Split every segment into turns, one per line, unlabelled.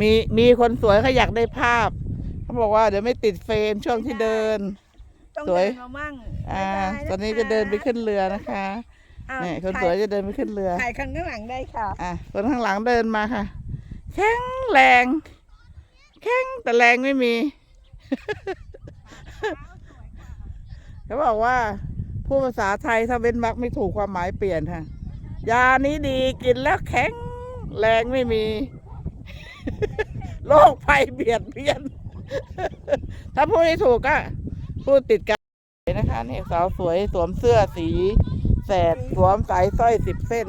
มีมีคนสวยเขาอยากได้ภาพ เขาบอกว่าเดี๋ยวไม่ติดเฟรมช่วงที่เดิน
ต้อง
สวย
เดินมามั่ง
อ่า
บ๊ายบาย
ตอนนี้จะเดินไปขึ้นเรือนะคะ
อ้าว
นี่คน
ถ่า
สวยจะเดินไปขึ้นเรือ
ถ่ายข้างข้างหลังได้ค่ะ
อะคนข้างหลังเดินมาค่ะ แข็งแรง แข็งแต่แรงไม่มี เขาบอกว่าพูดภาษาไทยถ้าเว้นวรรคไม่ถูกความหมายเปลี่ยนค่ะ ยานี้ดีกินแล้วแข็งแรงไม่มี โรคภัยเบียดเบียน ถ้าพูดให้ถูกก็พูดติดกันนะคะนี่สาวสวยสวมเสื้อสีแสดสวมสายสร้อยสิบเส้น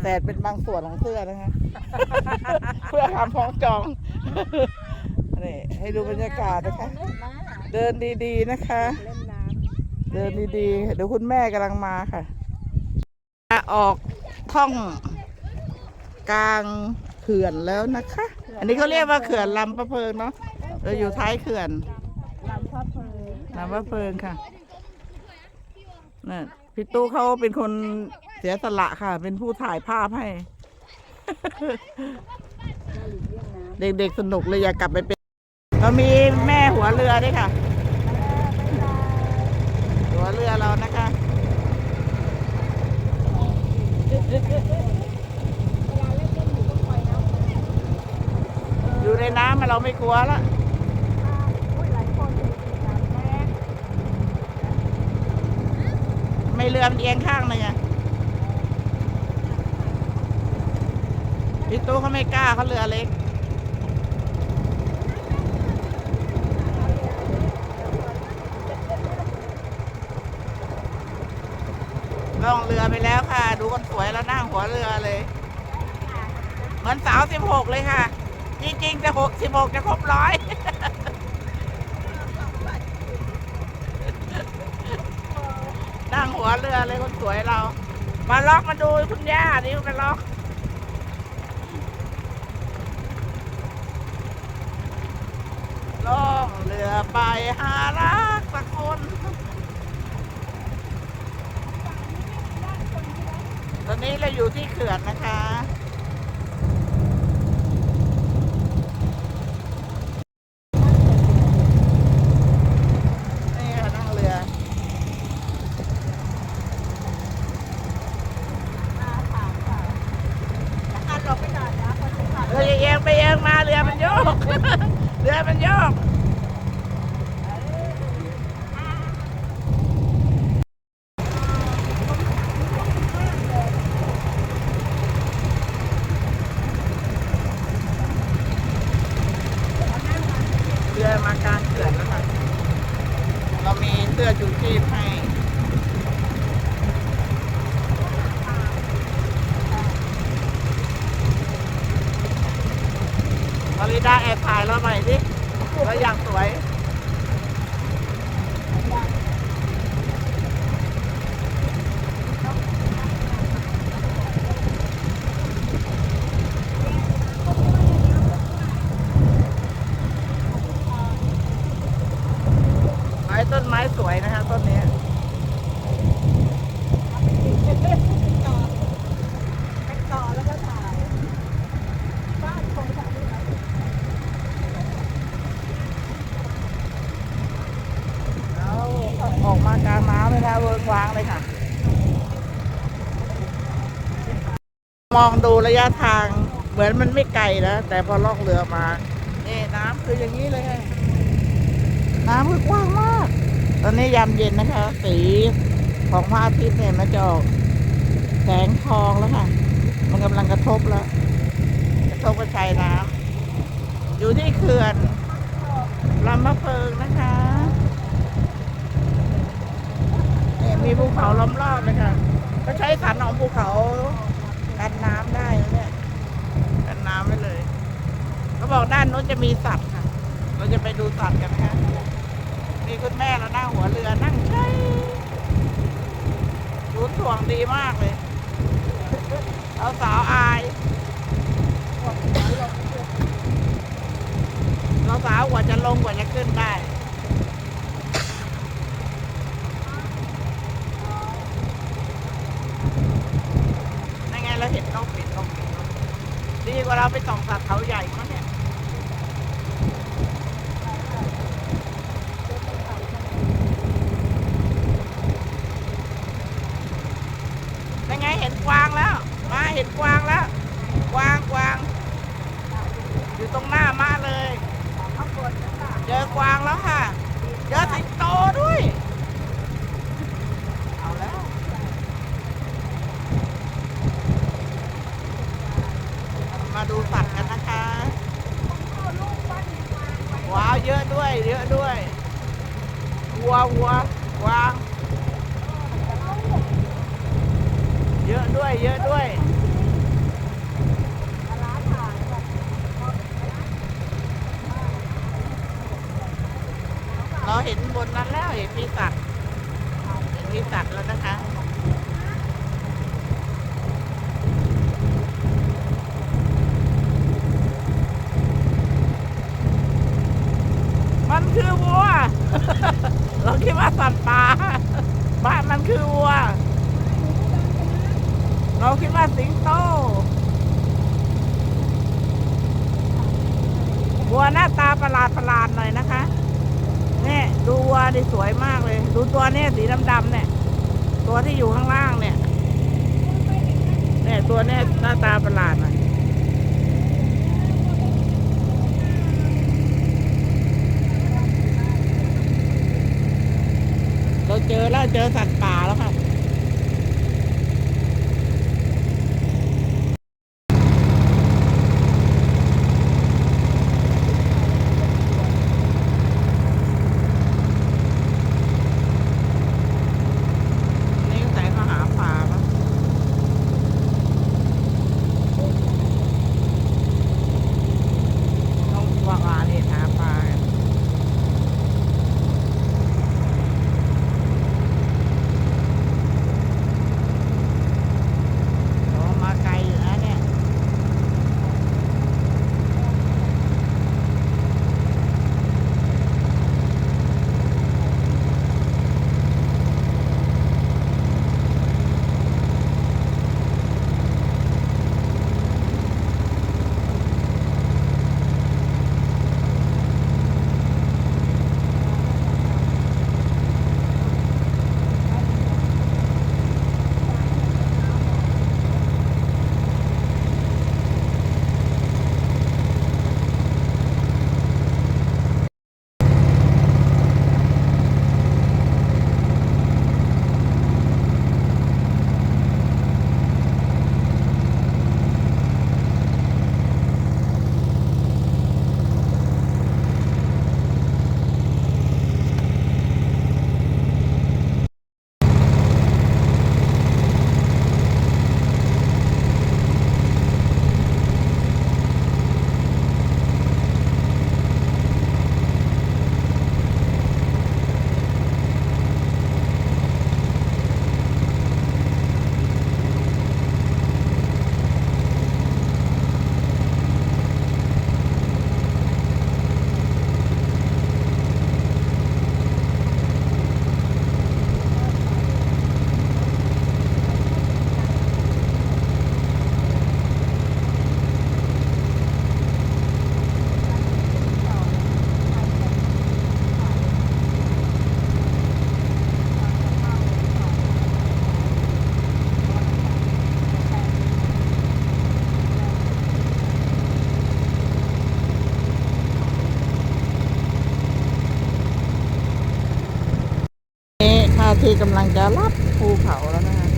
แสดเป็นบางส่วนของเสื้อนะคะ เพื่อความพ้องจองนี่ให้ดูบรรยากาศนะคะ เดินดี ๆ นะคะ
เล่นน้
เดินดีๆ เดี๋ยวคุณแม่กำลังมาค่ะออกท่องกลางเขื่อนแล้วนะคะ อันนี้เขาเรียกว่าเขื่อนลำประเพิงเนาะเราอยู่ท้ายเขื่อนำ
ลำพระเพลิง
ลำประเพิงค่ะนั่นพี่ตู้เขาเป็นคนเสียสละค่ะ เป็นผู้ถ่ายภาพให้ เด็กๆสนุกเลยอยากกลับไปเป็นเรามีแม่หัวเรือด้วยค่ะ หัวเรือเรานะคะ อยู่ในน้ำเราไม่กลัวละ
อุ้ยหลายคนเลยน้ำแม่
ไม่เรือมันเอียงข้างเลยไงพี่ตู้เขาไม่กล้าเขาเรือเล็กล่องเรือไปแล้วค่ะ ดูคนสวยแล้วนั่งหัวเรือเลย เหมือนสาวสิบหกเลยค่ะ จริงๆจะหกสิบหกจะครบร้อยนั่งหัวเรือเลยคนสวยเรา มาล็อกมาดูคุณย่าดิมาล็อกล่องเรือไปหารักสักคนตอนนี้เราอยู่ที่เขื่อนนะคะ นี่ค่ะนั่งเรือ
มาถามค่ะอันหลบไปหน่อยนะคนจะขับ
เรือเอียงไปเอียงมา เรือมัน life. ระยะทางเหมือนมันไม่ไกลนะแต่พอล่องเรือมานี่น้ำคืออย่างนี้เลยค่ะน้ำคือกว้างมาก ตอนนี้ยามเย็นนะคะ สีของพระอาทิตย์เนี่ยมันจะออกแสงทองแล้วค่ะ มันกำลังกระทบแล้ว กระทบกับชายน้ำอยู่ที่เขื่อนลำมะเพิงนะคะเนี่ยมีภูเขาล้อมรอบเลยค่ะ ก็ใช้สันของภูเขา กันน้ำได้นะเนี่ยกันน้ำไว้เลยเขาบอกด้านโน้นจะมีสัตว์ค่ะ เราจะไปดูสัตว์กันนะคะมีคุณแม่เรานั่งหัวเรือนั่งใช้ดูถ่วงดีมากเลยเราสาวอายเราสาวกว่าจะลงกว่าจะขึ้นได้ กว่าเราไปส่องสัตว์เขาใหญ่มั้เนี่ยยัง
ไง
เห็นกวางแล้ว มา
เห็นกวางแล้
ว กวางกวาง อยู่ต
รงหน้า
มาเลย เจอกวางแล้วค่ะเจอะจริ คิดว่าสิงโต วัวหน้าตาประหลาดประหลาดหน่อยนะคะเนี่ยดูวัวดิสวยมากเลย ดูตัวเนี่ยสีดำๆเนี่ย ตัวที่อยู่ข้างล่างเนี่ย เนี่ยตัวเนี่ยหน้าตาประหลาดหน่อยเราเจอแล้วเจอสัตว์ป่าแล้วค่ะ ทีกำลังจะลับภูเขาแล้วนะคะ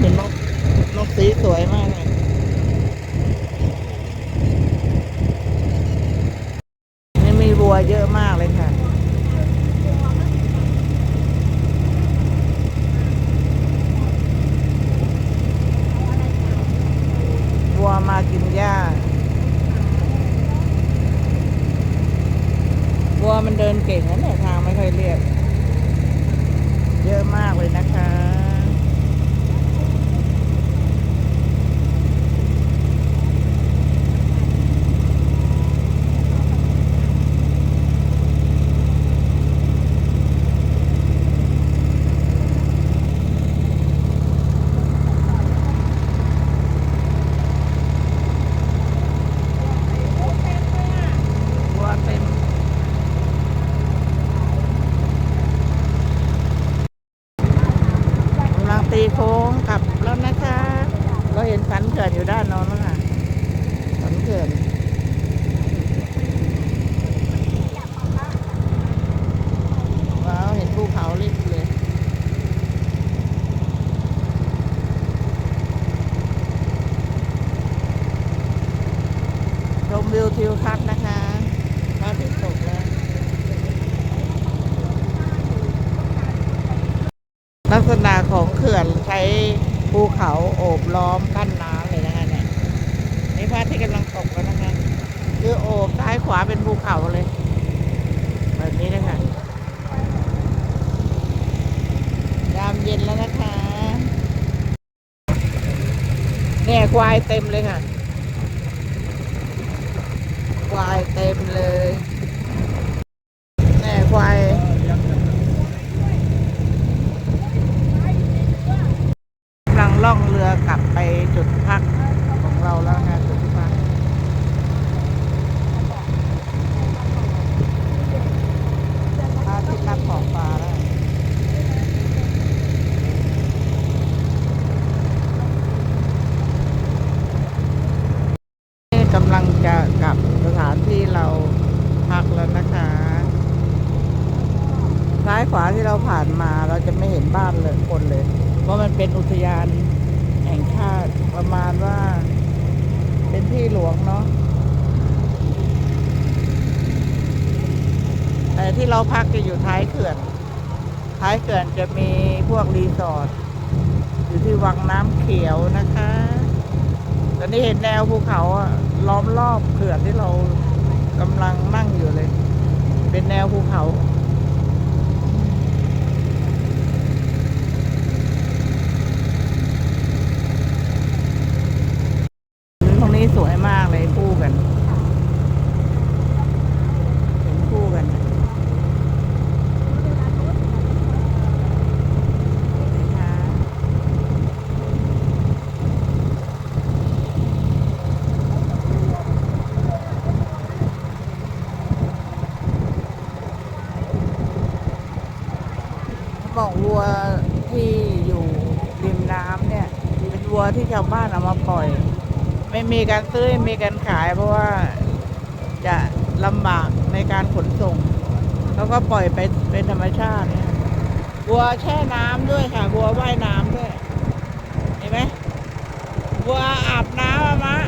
เห็นนกนกสีสวยมากเลย นี่มีวัวเยอะมากเลยค่ะ วัวมากินหญ้า วัวมันเดินเก่งนะเนี่ยทางไม่ค่อยเรียบ เยอะมากเลยนะคะ อยู่ด้านนอนแล้วค่ะขอนเกินว้าว เห็นภูเขาลิบเลยชมวิวทิวทัศน์นะคะพระอาทิตกแล้วลักษณะของเขื่อนใช้ภูเขาโอบล้อม คือโอบซ้ายขวาเป็นภูเขาเลย แบบนี้นะคะยามเย็นแล้วนะคะเนี่ยควายเต็มเลยค่ะ ควายเต็มเลยแน่ควายกำลังล่องเรือกลับไปจุดพักของเราแล้วนะจุดพักพระอาที่รับขอบฟ้าแล้ว นี่กำลังจะกลับสถานที่เราพักแล้วนะคะ ซ้ายขวาที่เรา ผ่านมาเราจะไม่เห็นบ้านเลยคนเลย เพราะมันเป็นอุทยานแห่งชาติประมาณว่า เป็นที่หลวงเนาะแต่ที่เราพักจะอยู่ท้ายเขื่อน ท้ายเขื่อนจะมีพวกรีสอร์ทอยู่ที่วังน้ำเขียวนะคะ ตอนนี้เห็นแนวภูเขาล้อมรอบเขื่อนที่เรากำลังนั่งอยู่เลย เป็นแนวภูเขา ตรง นี้สวยมากเลยคู่กัน เห็นคู่กันนะนะคะ บอกวัวที่อยู่ริมน้ำเนี่ย เป็นวัวที่ชาวบ้านเอามาปล่อย ไมีการซื้อมีการขายเพราะว่าจะลำบากในการขนส่งเขาก็ปล่อยไปเป็นธรรมชาตินี่วัวแช่น้ำด้วยค่ะวัวว่ายน้ำด้วย เห็นไหมวัวอาบน้ำมะ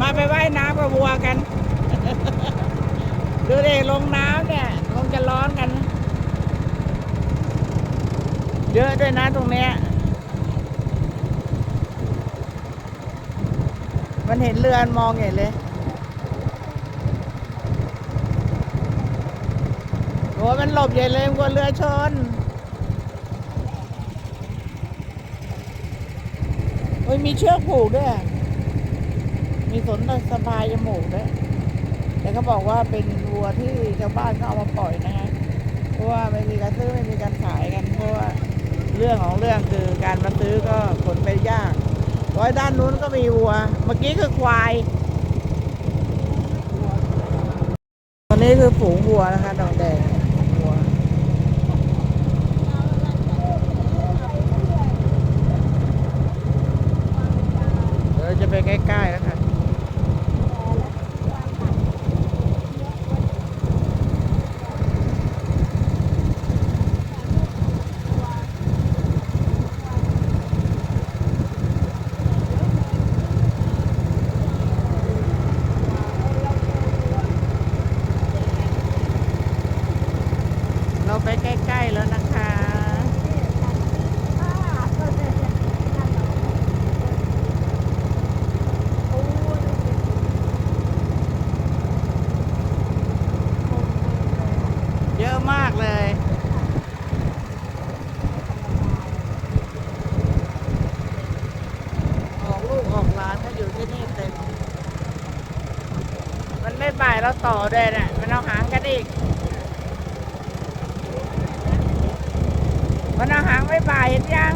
มาไปว่ายน้ำกับวัวกัน ดูดิลงน้ำเนี่ยคงจะร้อนกัน เยอะด้วยนะตรงเนี้ย มันเห็นเรือนมองเห็นเลยโอ้มันหลบใหญ่เลยกลัวเรือชนโอ้ยมีเชือกผูกด้วย มีสนสะพายจมูกด้วยแต่เขาบอกว่าเป็นวัวที่ชาวบ้านเขาเอามาปล่อยนะฮะเพราะว่าไม่มีการซื้อไม่มีการขายกันเพราะว่าเรื่องของเรื่องคือการมาซื้อก็ขนไปยาก ร้อยด้านนู้นก็มีวัว เมื่อกี้คือควาย ตอนนี้คือฝูงวัวนะคะดอกแดงวัว เดี๋ยวเราจะไปใกล้ๆแล้วค่ะ เราไปใกล้ๆแล้วนะคะ เยอะมากเลย ออกลูกออกหลานก็อยู่ที่นี่เต็ม มันไม่บ่ายเราต่อ ด้วยนะมันเอาหางกันอีก มันเอาหางไม่บ่ายเห็นยัง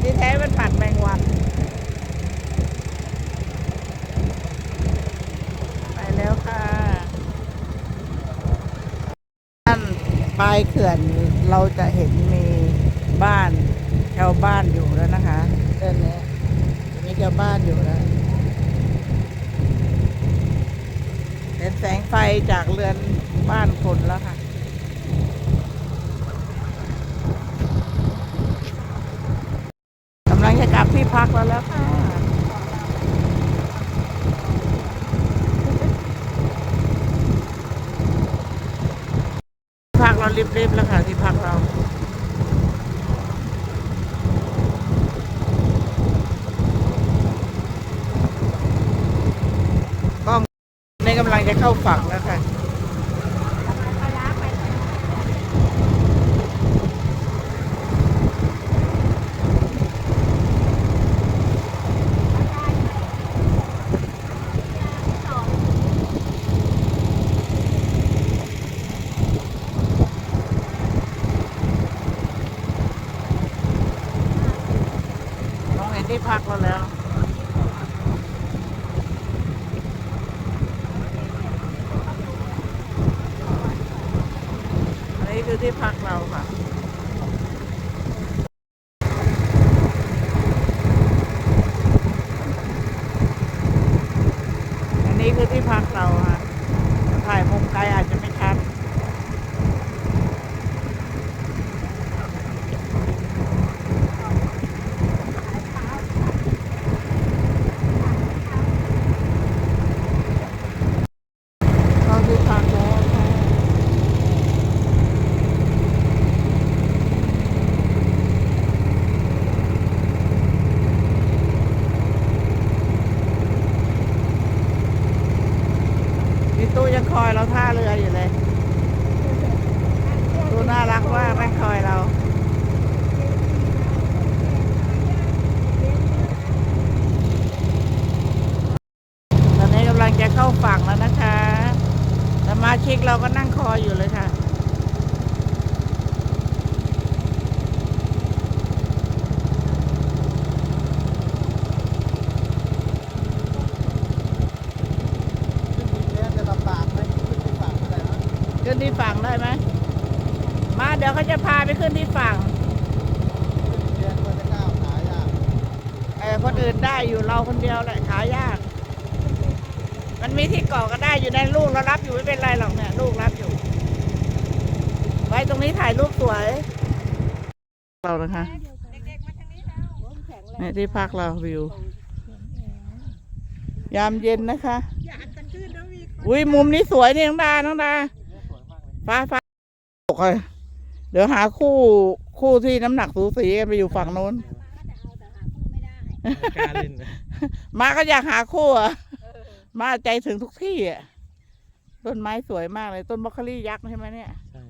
ที่แท้มันปัดแมงวันไปแล้วค่ะด้านปลายเขื่อนเราจะเห็นมีบ้านชาวบ้านอยู่แล้วนะคะเส้นนี้มีชาวบ้านอยู่แล้ว เห็นแสงไฟจากเรือนบ้านคนแล้วค่ะ กำลังจะกลับที่พักแล้วแล้วค่ะ พักเรารีบๆแล้วค่ะที่พักเรา กล้องในกำลัง จะเข้าฝั่งแล้วค่ะมองเห็นที่พักเราแล้ว อันนี้คือ ที่พักเราค่ะ อันนี้คือที่พักเราค่ะ ถ่ายมุมไกลอาจจะไม่ชัด เข้าที่พักแล้วค่ะ พี่ตู้ยังคอยเราท่าเรืออยู่เลย ตู้น่ารักมากแม่งคอยเรา ตอนนี้กำลังจะเข้าฝั่งแล้วนะคะสมาชิกเราก็นั่งคอยอยู่เลยค่ะ
จะลำบากไหมขึ้นไปฝั่งอะไรนะ
ขึ้นที่ฝั่งได้ไหม มาเดี๋ยวเขาจะพาไปขึ้นที่ฝั่ง
เรียนก็จะก้าวขายาก
เออคนอื่นได้อยู่เราคนเดียวแหละขายาก มันมีที่เกาะก็ได้อยู่ในลูกเรารับอยู่ไม่เป็นไรหรอกเนี่ยลูกรับอยู่ ไว้ตรงนี้ถ่ายรูปสวย เรานะคะ
เด็กๆมาทางนี้แล้วแข็งแรง
เนี่ยที่พักเราวิว ยามเย็นนะคะ
อยากกันขึ้นแล้วมีคน
อุ้ยมุมนี้สวยนี่น้องดา น้องดา
เนี่ยสวยมากเลย
ฟ้าฟ้าโอเคเดี๋ยวหาคู่คู่ที่น้ำหนักสูสีกันไปอยู่ฝั่งโน้น
ก็จะเอาแต่หาคู่ไม่ได้
กล้าเล่นนะ
มาก็อยากหาคู่อะมาใจถึงทุกที่อะต้นไม้สวยมากเลย ต้นบรอกโคลี่ยักษ์ใช่ไหมเนี่ย
ใช่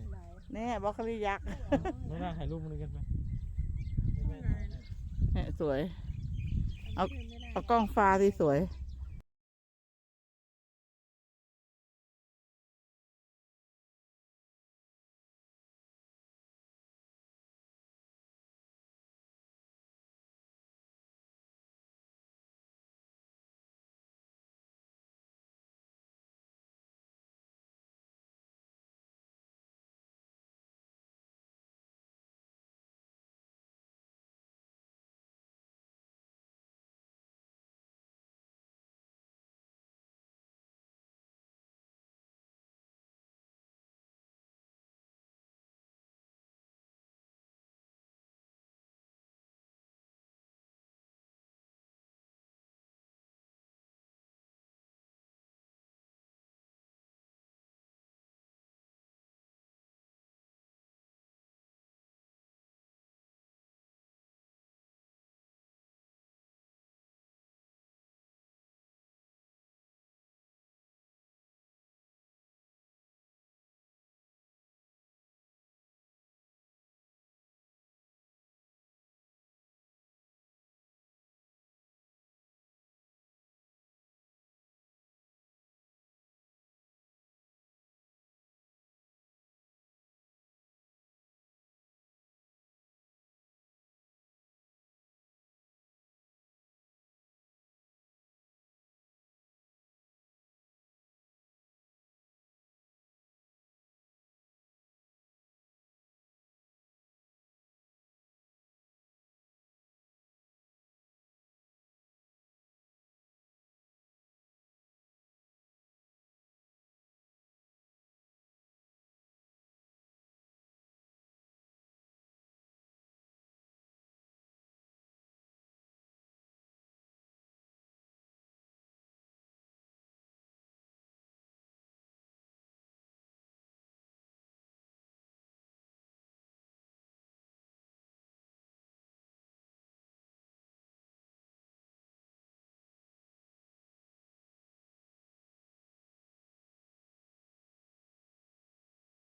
เนี่ยบรอกโคลี่ยักษ์
ไม่น่าถ่ายรูปมันกันไหม
เนี่ยสวย เอา
ขึ้นไม่ได้
เอากล้องฟ้าที่สวย
เ